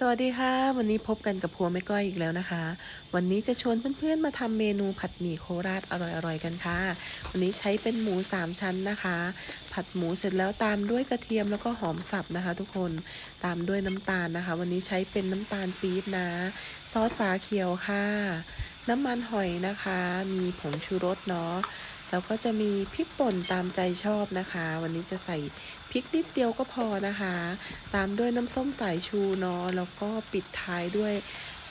สวัสดีค่ะ วันนี้พบกันกับพัวแม่ก้อยอีกแล้วนะคะ วันนี้จะชวนเพื่อนๆมาทำเมนูผัดหมี่โคราชอร่อยๆกันค่ะ วันนี้ใช้เป็นหมูสามชั้นนะคะ ผัดหมูเสร็จแล้วตามด้วยกระเทียมแล้วก็หอมสับนะคะ ทุกคนตามด้วยน้ำตาลนะคะ วันนี้ใช้เป็นน้ำตาลปี๊บนะซอสฝาเขียวค่ะ น้ำมันหอยนะคะ มีผงชูรสเนาะ แล้วก็จะมีพริกป่นตามใจชอบนะคะ วันนี้จะใส่พริกนิดเดียวก็พอนะคะ ตามด้วยน้ำส้มสายชูเนาะแล้วก็ปิดท้ายด้วย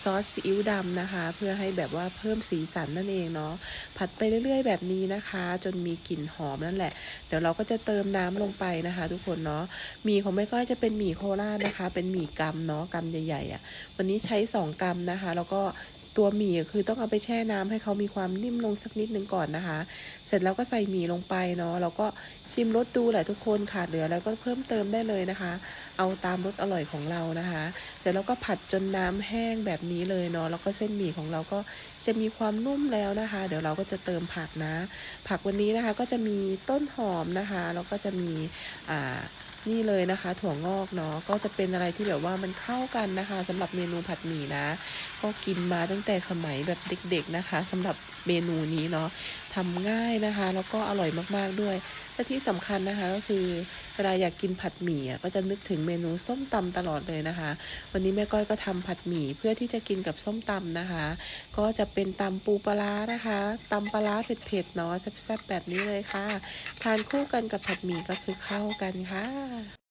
ซอสซีอิ๊วดำนะคะ เพื่อให้แบบว่าเพิ่มสีสันนั่นเองเนาะผัดไปเรื่อยๆ แบบนี้นะคะ จนมีกลิ่นหอมนั่นแหละ เดี๋ยวเราก็จะเติมน้ำลงไปนะคะ ทุกคนเนาะหมี่ของแม่ก้อยจะเป็นหมี่โคราชนะคะ เป็นหมี่กำเนาะกำใหญ่ๆอะ่ะ วันนี้ใช้สองกำนะคะ แล้วก็ ตัวหมี่คือต้องเอาไปแช่น้ำให้เขามีความนิ่มลงสักนิดหนึ่งก่อนนะคะ เสร็จแล้วก็ใส่หมี่ลงไปเนาะแล้วก็ชิมรสดูแหละทุกคนขาดเหลือแล้วก็เพิ่มเติมได้เลยนะคะ เอาตามรสอร่อยของเรานะคะ เสร็จแล้วก็ผัดจนน้ำแห้งแบบนี้เลยเนาะแล้วก็เส้นหมี่ของเราก็จะมีความนุ่มแล้วนะคะ เดี๋ยวเราก็จะเติมผักนะ ผักวันนี้นะคะก็จะมีต้นหอมนะคะแล้วก็จะมีอ่านี่เลยนะคะ ถั่วงอกเนาะก็จะเป็นอะไรที่แบบว่ามันเข้ากันนะคะสำหรับเมนูผัดหมี่นะ ก็กินมาตั้งแต่สมัยแบบเด็กๆนะคะสำหรับเมนูนี้เนาะทำง่ายนะคะ แล้วก็อร่อยมากๆด้วยและที่สำคัญนะคะ ก็คือเวลาอยากกินผัดหมี่ก็จะนึกถึงเมนูส้มตำตลอดเลยนะคะ วันนี้แม่ก้อยก็ทำผัดหมี่เพื่อที่จะกินกับส้มตำนะคะ ก็จะเป็นตำปูปลานะคะตำปลาเผ็ดๆเนาะแซ่บๆแบบนี้เลยค่ะ ทานคู่กันกับผัดหมี่ก็คือเข้ากันค่ะ God.